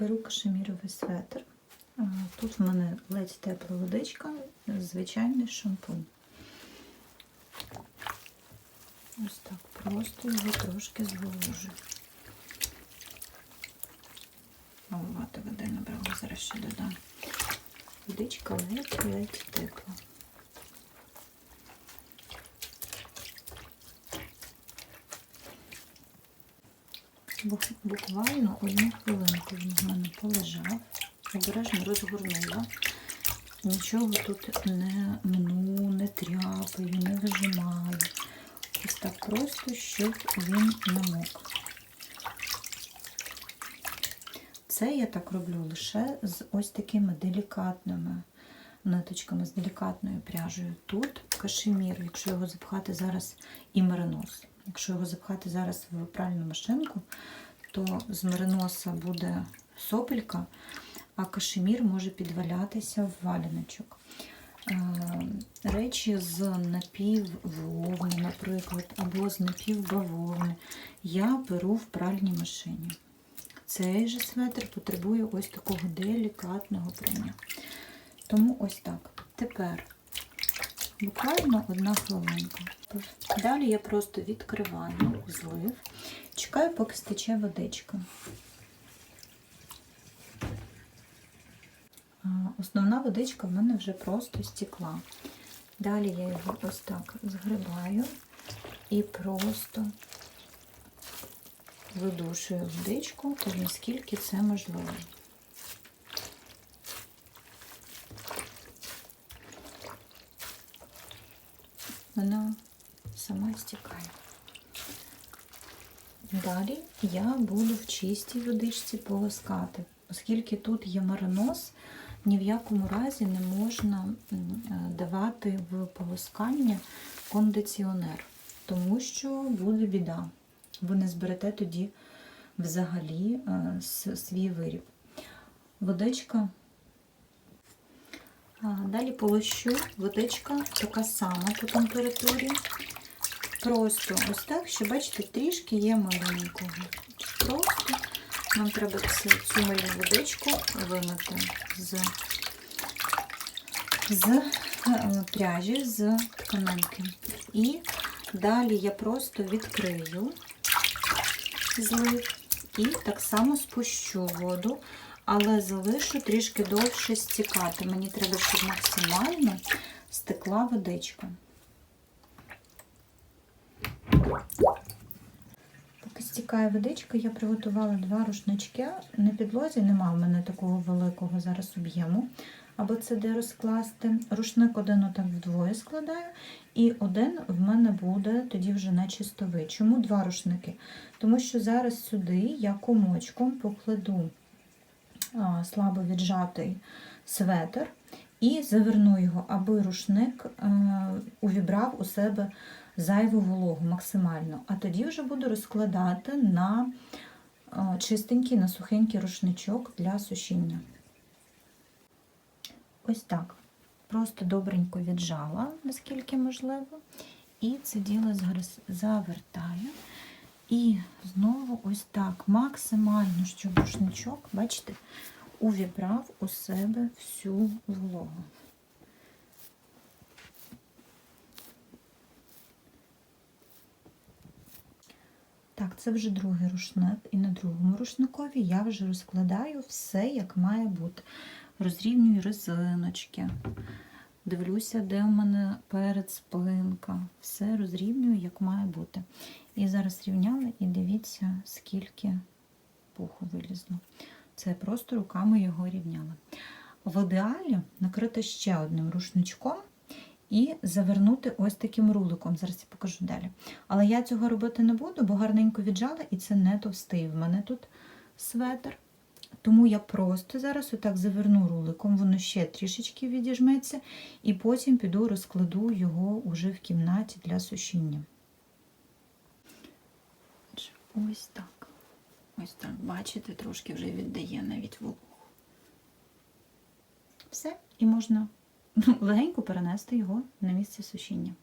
Беру кашеміровий светр. Тут в мене ледь тепла водичка, звичайний шампунь. Ось так, просто його трошки зволожу. Маловато води набрала, зараз ще додам. Водичка ледь-ледь тепла. Буквально одну хвилинку він в мене полежав, обережно розгорнула. Нічого тут не мну, не тряпаю, не вижимаю. Ось так просто, щоб він намок. Це я так роблю лише з ось такими делікатними ниточками, з делікатною пряжею. Тут кашемір, якщо його запхати зараз, і меринос. Якщо його запхати зараз в пральну машинку, то з мериноса буде сопелька, а кашемір може підвалятися в валяночок. Е, Речі з напіввовни, наприклад, або з напівбавовни я беру в пральній машині. Цей же светр потребує ось такого делікатного прання. Тому ось так. Тепер буквально одна хвилинка. Далі я просто відкриваю злив, чекаю, поки стече водичка. Основна водичка в мене вже просто стекла. Далі я його ось так згрибаю і просто видушую водичку, наскільки це можливо. Вона сама стікає. Далі я буду в чистій водичці полоскати, оскільки тут є мариноз, ні в якому разі не можна е, давати в полоскання кондиціонер, тому що буде біда. Ви не зберете тоді взагалі е, свій виріб. Водичка. Далі полощу. Водичка така сама по температурі. Просто ось так, що бачите, трішки є маленького. Просто нам треба цю, мильну водичку вимити з, з е, пряжі, з тканинки. І далі я просто відкрию злив і так само спущу воду, але залишу трішки довше стікати. Мені треба, щоб максимально стекла водичка. Поки стікає водичка, я приготувала два рушнички. На підлозі нема в мене такого великого зараз об'єму, або це де розкласти. Рушник один отак вдвоє складаю, і один в мене буде тоді вже на чистовий. Чому два рушники? Тому що зараз сюди я комочком покладу слабо віджатий светр і заверну його, аби рушник е, увібрав у себе зайву вологу максимально. А тоді вже буду розкладати на е, чистенький, на сухенький рушничок для сушіння. Ось так. Просто добренько віджала, наскільки можливо. І це діло завертаю. І знову ось так, максимально, щоб рушничок, бачите, увібрав у себе всю вологу. Так, це вже другий рушник, і на другому рушникові я вже розкладаю все, як має бути. Розрівнюю резиночки, дивлюся, де в мене перед спинка. Все розрівнюю, як має бути. І зараз рівняла, і дивіться, скільки пуху вилізло. Це просто руками його рівняла. В ідеалі накрити ще одним рушничком і завернути ось таким руликом. Зараз я покажу далі. Але я цього робити не буду, бо гарненько віджала, і це не товстий. В мене тут светр. Тому я просто зараз отак заверну руликом, воно ще трішечки відіжметься, і потім піду розкладу його уже в кімнаті для сушіння. Ось так. Ось так, бачите, трошки вже віддає навіть вологу. Все, і можна легенько перенести його на місце сушіння.